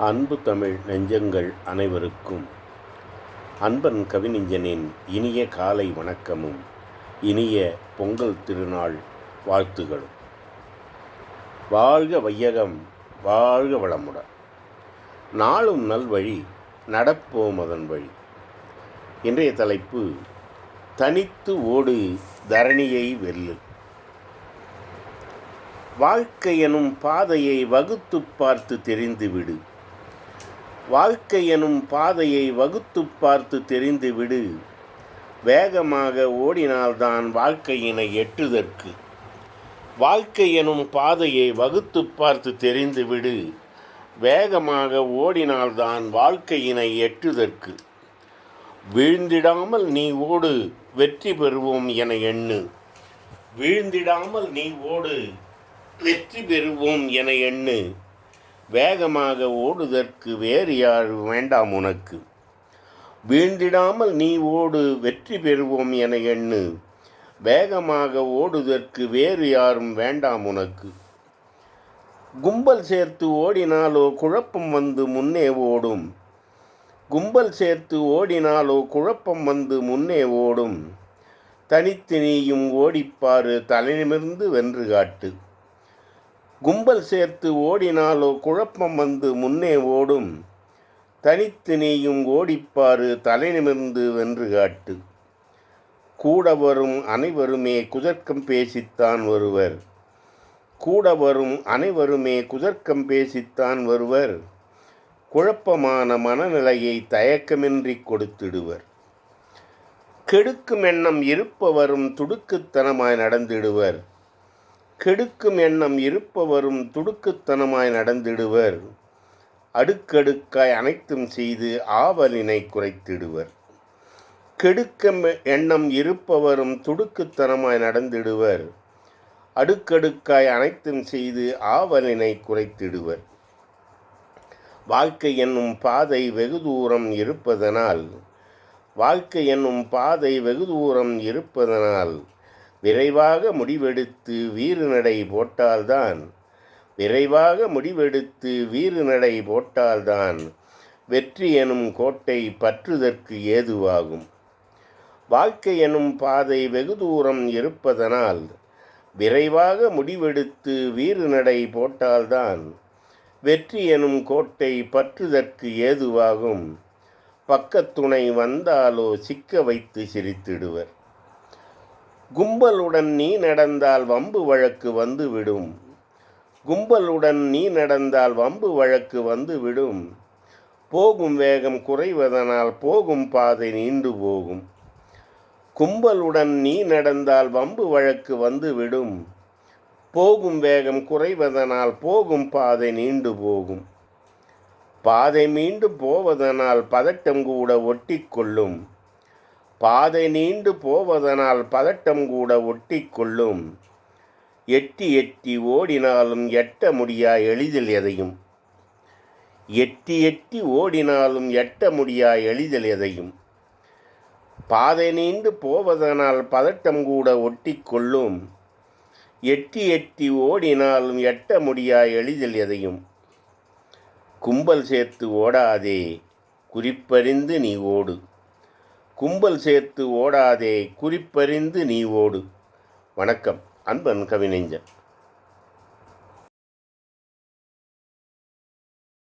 அன்பு தமிழ் நெஞ்சங்கள் அனைவருக்கும். அன்பன் கவிநெஞ்சனின் இனிய காலை வணக்கமும் இனிய பொங்கல் திருநாள் வாழ்த்துகளும். வாழ்க வையகம் வாழ்க வளமுடன். நாளும் நல்வழி நடப்போம் அதன் வழி. இன்றைய தலைப்பு தனித்து ஓடு தரணியை வெல்லு. வாழ்க்கை எனும் பாதையை வகுத்துப் பார்த்து தெரிந்துவிடு வாழ்க்கை எனும் பாதையை வகுத்துப் பார்த்து தெரிந்துவிடு. வேகமாக ஓடினால்தான் வாழ்க்கையினை எட்டுதற்கு. வாழ்க்கை எனும் பாதையை வகுத்துப் பார்த்து தெரிந்து விடு வேகமாக ஓடினால்தான் வாழ்க்கையினை எட்டுதற்கு. வீழ்ந்திடாமல் நீ ஓடு வெற்றி பெறுவோம் என எண்ணு. வீழ்ந்திடாமல் நீ ஓடு வெற்றி பெறுவோம் என எண்ணு. வேகமாக ஓடுதற்கு வேறு யார் வேண்டாம் உனக்கு. வீழ்ந்திடாமல் நீ ஓடு வெற்றி பெறுவோம் என எண்ணு. வேகமாக ஓடுதற்கு வேறு யாரும் வேண்டாம் உனக்கு. கும்பல் சேர்த்து ஓடினாலோ குழப்பம் வந்து முன்னே ஓடும். கும்பல் சேர்த்து ஓடினாலோ குழப்பம் வந்து முன்னே ஓடும். தனித்து நீயும் ஓடிப்பாரு தலைநிமிர்ந்து வென்று காட்டு. கும்பல் சேர்த்து ஓடினாலோ குழப்பம் வந்து முன்னே ஓடும். தனித்து நீயும் ஓடிப்பாரு தலைநிமிர்ந்து வென்று காட்டு. கூட வரும் அனைவருமே குதர்க்கம் பேசித்தான் வருவர். கூட வரும் அனைவருமே குதர்க்கம் பேசித்தான் வருவர். குழப்பமான மனநிலையை தயக்கமின்றி கொடுத்திடுவர். கெடுக்கும் எண்ணம் இருப்பவரும் துடுக்குத்தனமாய் நடந்திடுவர். கெடுக்கும் எண்ணம் இருப்பவரும் துடுக்குத்தனமாய் நடந்திடுவர். அடுக்கடுக்காய் அனைத்தும் செய்து ஆவலினை குறைத்திடுவர். கெடுக்கும் எண்ணம் இருப்பவரும் துடுக்குத்தனமாய் நடந்திடுவர். அடுக்கடுக்காய் அனைத்தும் செய்து ஆவலினை குறைத்திடுவர். வாழ்க்கை என்னும் பாதை வெகு தூரம் இருப்பதனால் வாழ்க்கை என்னும் பாதை வெகு தூரம் இருப்பதனால் விரைவாக முடிவெடுத்து வீறு நடை போட்டால்தான் விரைவாக முடிவெடுத்து வீறு நடை போட்டால்தான் வெற்றி எனும் கோட்டை பற்றுதற்கு ஏதுவாகும். வாழ்க்கை எனும் பாதை வெகு தூரம் இருப்பதனால் விரைவாக முடிவெடுத்து வீறு நடை போட்டால்தான் வெற்றி எனும் கோட்டை பற்றுதற்கு ஏதுவாகும். பக்கத்துணை வந்தாலோ சிக்க வைத்து சிரித்திடுவர். கும்பலுடன் நீ நடந்தால் வம்பு வழக்கு வந்து விடும் கும்பலுடன் நீ நடந்தால் வம்பு வழக்கு வந்து விடும் போகும் வேகம் குறைவதனால் போகும் பாதை நீண்டு போகும். கும்பலுடன் நீ நடந்தால் வம்பு வழக்கு வந்து விடும் போகும் வேகம் குறைவதனால் போகும் பாதை நீண்டு போகும். பாதை மீண்டும் போவதனால் பதட்டம் கூட ஒட்டிக்கொள்ளும் பாதை நீண்டு போவதனால் பதட்டம் கூட ஒட்டிக்கொள்ளும். எட்டி எட்டி ஓடினாலும் எட்ட முடியா எளிதில் எதையும். எட்டி எட்டி ஓடினாலும் எட்ட முடியா எளிதில் எதையும். பாதை நீண்டு போவதனால் பதட்டம் கூட ஒட்டிக்கொள்ளும். எட்டி எட்டி ஓடினாலும் எட்ட முடியா எளிதில் எதையும். கும்பல் சேர்த்து ஓடாதே குறிப்பறிந்து நீ ஓடு. கும்பல் சேர்த்து ஓடாதே குறிப்பறிந்து நீ ஓடு. வணக்கம் அன்பன் கவிஞன்